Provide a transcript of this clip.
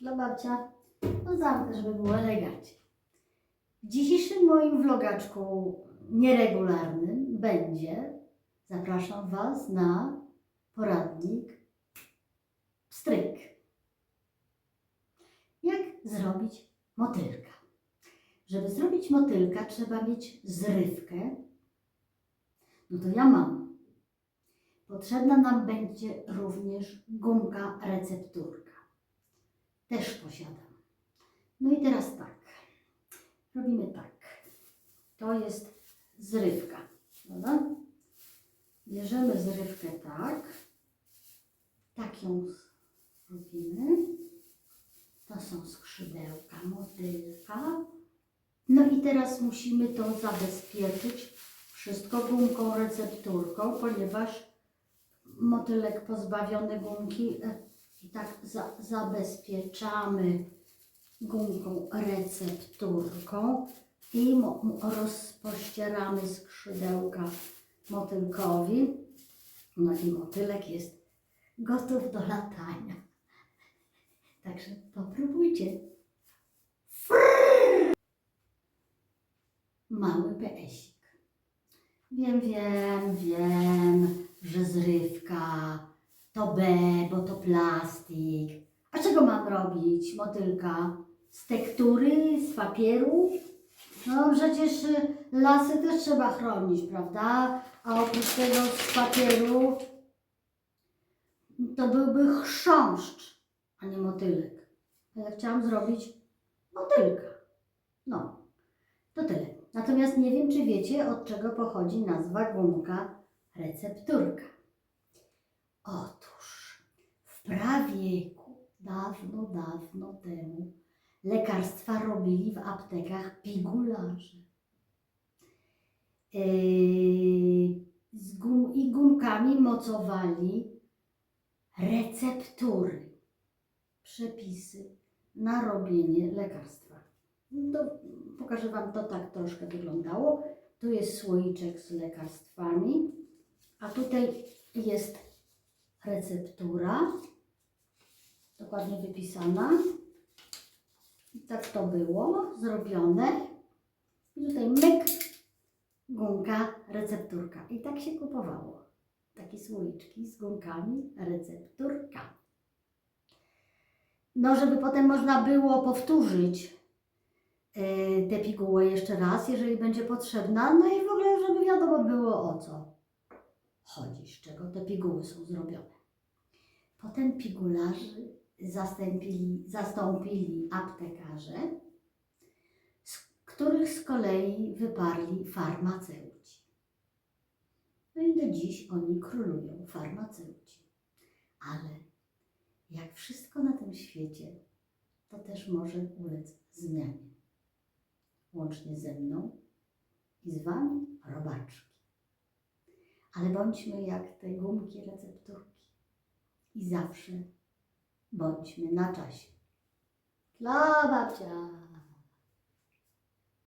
Dla babcia, no zamknę, żeby było elegancko. W dzisiejszym moim vlogaczku nieregularnym będzie, zapraszam Was na poradnik stryk. Jak zrobić motylka? Żeby zrobić motylka, trzeba mieć zrywkę. No to ja mam. Potrzebna nam będzie również gumka recepturka. Też posiadam. No i teraz tak. Robimy tak. To jest zrywka. Prawda? Bierzemy zrywkę tak. Tak ją robimy. To są skrzydełka motylka. No i teraz musimy to zabezpieczyć wszystko gumką recepturką, ponieważ motylek pozbawiony gumki e, i tak za, zabezpieczamy gumką recepturką i rozpościeramy skrzydełka motylkowi. No i motylek jest gotów do latania. Także popróbujcie. Mały PSik. Wiem, wiem, wiem, że zrywka to B, bo to plastik. A czego mam robić, motylka? Z tektury, z papieru? No przecież y, lasy też trzeba chronić, prawda? A oprócz tego z papieru to byłby chrząszcz, a nie motylek. A ja chciałam zrobić motylka. No, to tyle. Natomiast nie wiem, czy wiecie, od czego pochodzi nazwa gumka recepturka. Otóż w prawieku, dawno, dawno temu, lekarstwa robili w aptekach pigularze. Yy, z gum, I gumkami mocowali receptury, przepisy na robienie lekarstwa. No, pokażę Wam to tak troszkę wyglądało. Tu jest słoiczek z lekarstwami, a tutaj jest receptura, dokładnie wypisana. I tak to było zrobione. I tutaj myk, gumka, recepturka. I tak się kupowało. Takie słoiczki z gumkami, recepturka. No, żeby potem można było powtórzyć yy, tę pigułę jeszcze raz, jeżeli będzie potrzebna. No i w ogóle, żeby wiadomo było o co chodzi, z czego te piguły są zrobione. Potem pigularzy zastąpili, zastąpili aptekarze, z których z kolei wyparli farmaceuci. No i do dziś oni królują, farmaceuci. Ale jak wszystko na tym świecie, to też może ulec zmianie. Łącznie ze mną i z Wami, robaczki. Ale bądźmy jak te gumki recepturki i zawsze bądźmy na czasie. Dla babcia!